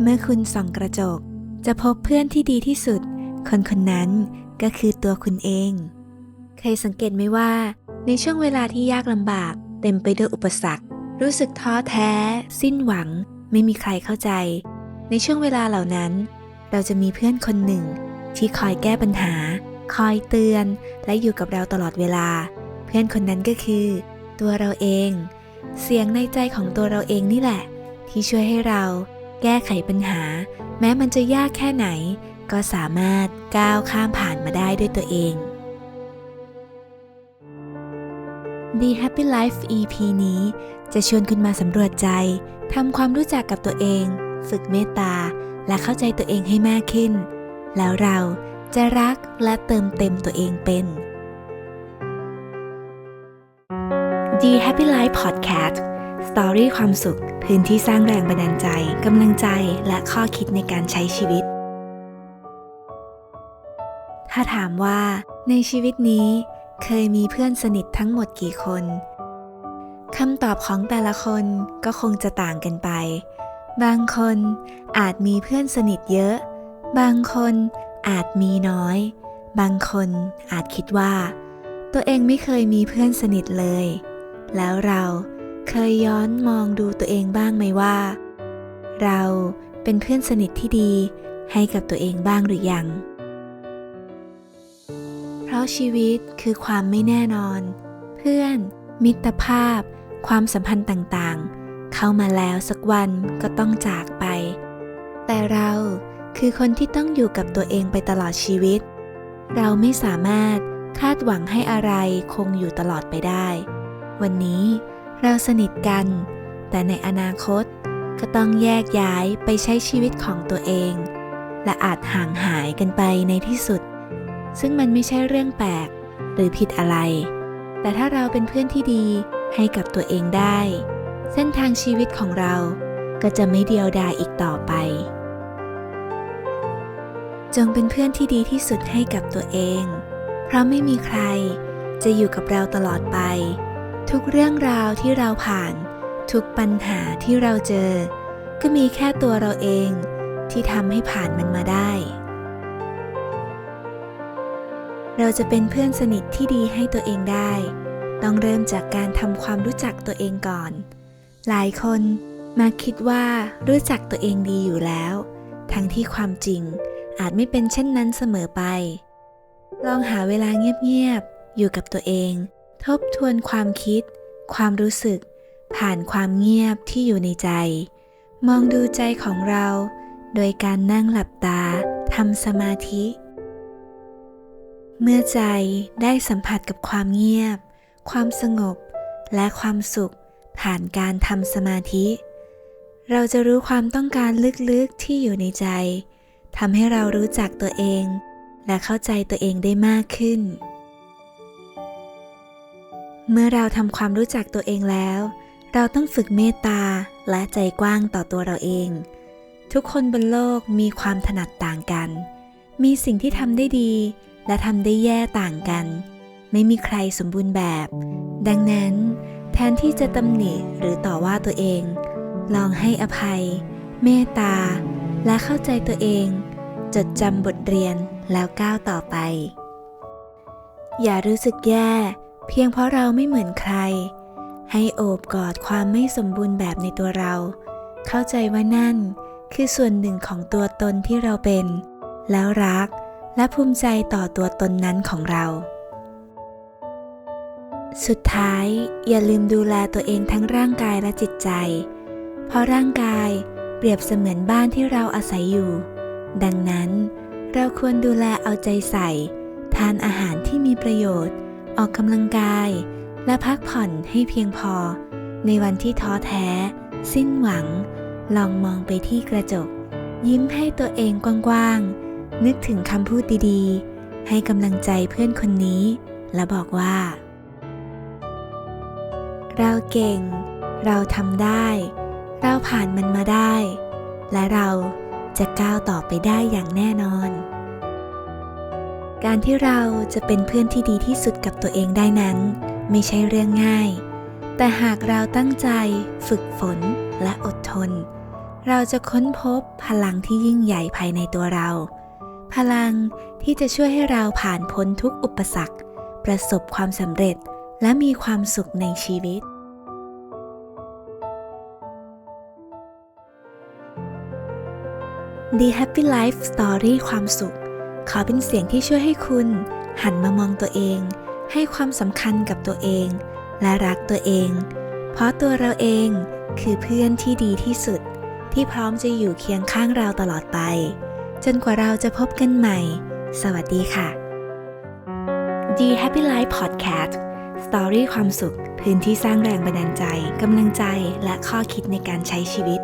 เมื่อคุณส่องกระจก จะพบเพื่อนที่ดีที่สุด คนคนนั้นก็คือตัวคุณเอง เคยสังเกตไหมว่า ในช่วงเวลาที่ยากลำบาก เต็มไปด้วยอุปสรรค รู้สึกท้อแท้ สิ้นหวัง ไม่มีใครเข้าใจ ในช่วงเวลาเหล่านั้น เราจะมีเพื่อนคนหนึ่ง ที่คอยแก้ปัญหา คอยเตือน และอยู่กับเราตลอดเวลา เพื่อนคนนั้นก็คือ ตัวเราเอง เสียงในใจของตัวเราเองนี่แหละ ที่ช่วยให้เรา แก้ไขปัญหา แม้มันจะยากแค่ไหน ก็สามารถก้าวข้ามผ่านมาได้ด้วยตัวเอง The Happy Life EP นี้ จะชวนคุณมาสำรวจใจทำความรู้จักกับตัวเอง ฝึกเมตตา และเข้าใจตัวเองให้มากขึ้น แล้วเราจะรักและเติมเต็มตัวเองเป็น The Happy Life Podcast สตอรี่ความสุข พื้นที่สร้างแรงบันดาลใจ กำลังใจและข้อคิดในการใช้ชีวิต ถ้าถามว่าในชีวิตนี้ เคยมีเพื่อนสนิททั้งหมดกี่คนคำตอบของแต่ละคนก็คงจะต่างกันไป บางคนอาจมีเพื่อนสนิทเยอะ บางคนอาจมีน้อย บางคนอาจคิดว่า ตัวเองไม่เคยมีเพื่อนสนิทเลย แล้วเรา เคยย้อนมองดูตัวเองบ้างไหมว่า เราเป็นเพื่อนสนิทที่ดีให้กับตัวเองบ้างหรือยัง เพราะชีวิตคือความไม่แน่นอน เพื่อน มิตรภาพ ความสัมพันธ์ต่างๆ เข้ามาแล้วสักวันก็ต้องจากไป แต่เราคือคนที่ต้องอยู่กับตัวเองไปตลอดชีวิต เราไม่สามารถคาดหวังให้อะไรคงอยู่ตลอดไปได้ วันนี้ เราสนิทกัน แต่ในอนาคตก็ต้องแยกย้ายไปใช้ชีวิตของตัวเอง และอาจห่างหายกันไปในที่สุด ซึ่งมันไม่ใช่เรื่องแปลกหรือผิดอะไร แต่ถ้าเราเป็นเพื่อนที่ดีให้กับตัวเองได้ เส้นทางชีวิตของเราก็จะไม่เดียวดายอีกต่อไป จงเป็นเพื่อนที่ดีที่สุดให้กับตัวเอง เพราะไม่มีใครจะอยู่กับเราตลอดไป ทุกเรื่องราวที่เราผ่าน ทุกปัญหาที่เราเจอ ก็มีแค่ตัวเราเองที่ทำให้ผ่านมันมาได้ เราจะเป็นเพื่อนสนิทที่ดีให้ตัวเองได้ ต้องเริ่มจากการทำความรู้จักตัวเองก่อน หลายคนมาคิดว่ารู้จักตัวเองดีอยู่แล้ว ทั้งที่ความจริงอาจไม่เป็นเช่นนั้นเสมอไป ลองหาเวลาเงียบๆอยู่กับตัวเอง ทบทวนความคิด ความรู้สึก ผ่านความเงียบที่อยู่ในใจ มองดูใจของเรา โดยการนั่งหลับตาทำสมาธิ เมื่อใจได้สัมผัสกับความเงียบ ความสงบ และความสุข ผ่านการทำสมาธิ เราจะรู้ความต้องการลึกๆที่อยู่ในใจทำให้เรารู้จักตัวเอง และเข้าใจตัวเองได้มากขึ้น เมื่อเราทำความรู้จักตัวเองแล้ว เราต้องฝึกเมตตาและใจกว้างต่อตัวเราเอง ทุกคนบนโลกมีความถนัดต่างกัน มีสิ่งที่ทำได้ดี และทำได้แย่ต่างกัน ไม่มีใครสมบูรณ์แบบ ดังนั้น แทนที่จะตำหนิหรือต่อว่าตัวเอง ลองให้อภัย เมตตา และเข้าใจตัวเอง จดจำบทเรียนแล้วก้าวต่อไป อย่ารู้สึกแย่ เพียงเพราะเราไม่เหมือนใคร ให้โอบกอดความไม่สมบูรณ์แบบในตัวเรา เข้าใจว่านั่นคือส่วนหนึ่งของตัวตนที่เราเป็น แล้วรักและภูมิใจต่อตัวตนนั้นของเรา สุดท้ายอย่าลืมดูแลตัวเองทั้งร่างกายและจิตใจ เพราะร่างกายเปรียบเสมือนบ้านที่เราอาศัยอยู่ ดังนั้นเราควรดูแลเอาใจใส่ ทานอาหารที่มีประโยชน์ ออกกำลังกาย และพักผ่อนให้เพียงพอ ในวันที่ท้อแท้ สิ้นหวัง ลองมองไปที่กระจก ยิ้มให้ตัวเองกว้างๆ นึกถึงคำพูดดีๆ ให้กำลังใจเพื่อนคนนี้ และบอกว่า เราเก่ง เราทำได้ เราผ่านมันมาได้ และเราจะก้าวต่อไปได้อย่างแน่นอน การที่เราจะเป็นเพื่อนที่ดีที่สุดกับตัวเองได้นั้น ไม่ใช่เรื่องง่าย แต่หากเราตั้งใจฝึกฝนและอดทน เราจะค้นพบพลังที่ยิ่งใหญ่ภายในตัวเรา พลังที่จะช่วยให้เราผ่านพ้นทุกอุปสรรค ประสบความสำเร็จและมีความสุขในชีวิต The Happy Life Story ความสุข ขอเป็นเสียงที่ช่วยให้คุณ หันมามองตัวเอง ให้ความสำคัญกับตัวเอง และรักตัวเอง เพราะตัวเราเองคือเพื่อนที่ดีที่สุด ที่พร้อมจะอยู่เคียงข้างเราตลอดไป จนกว่าเราจะพบกันใหม่ สวัสดีค่ะ The Happy Life Podcast Story ความสุข พื้นที่สร้างแรงบันดาลใจกำลังใจและข้อคิดในการใช้ชีวิต